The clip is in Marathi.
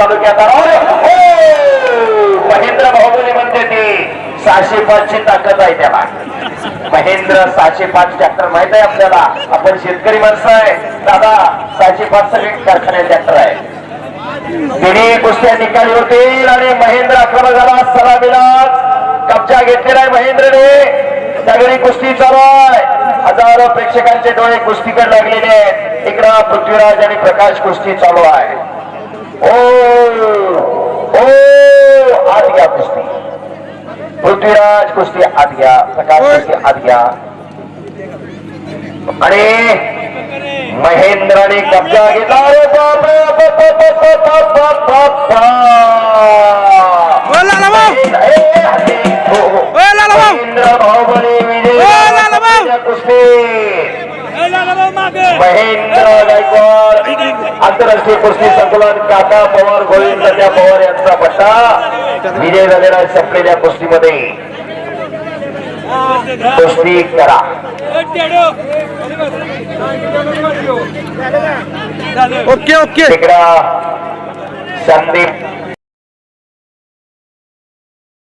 तालुक्यात अरे, हो! महेंद्र बाहुबली म्हणते ती सहाशे पाचची ताकद आहे त्याला. महेंद्र सहाशे पाच ट्रॅक्टर माहीत आहे आपल्याला? आपण शेतकरी माणसं आहे. दादा सहाशे पाच सगळे कारखान्यात ट्रॅक्टर आहे. तिन्ही कुस्त्या निकाली होतील आणि महेंद्र आक्रमण झाला सलामीलाच कब्जा घेतलेला आहे महेंद्रने. सगळी कुस्ती चालू आहे. हजारो प्रेक्षकांचे डोळे कुस्तीकडे लागलेले आहेत. इकडं पृथ्वीराज आणि प्रकाश कुस्ती चालू आहे ओ ओ आत घ्या कुस्ती पृथ्वीराज कुस्ती आत घ्या प्रकाश कुस्ती आत घ्या. आणि महेंद्राने कब्जा घेतला. हो, हो. महेंद्र बाहुबली विजय कुस्ती. गायकवाड आंतरराष्ट्रीय कुस्ती संकुलन काका पवार गोविंद पवार यांचा पट्टा. विजय झालेला संपलेल्या कुस्तीमध्ये कुस्ती करा. Okay okay. तिकडा संदीप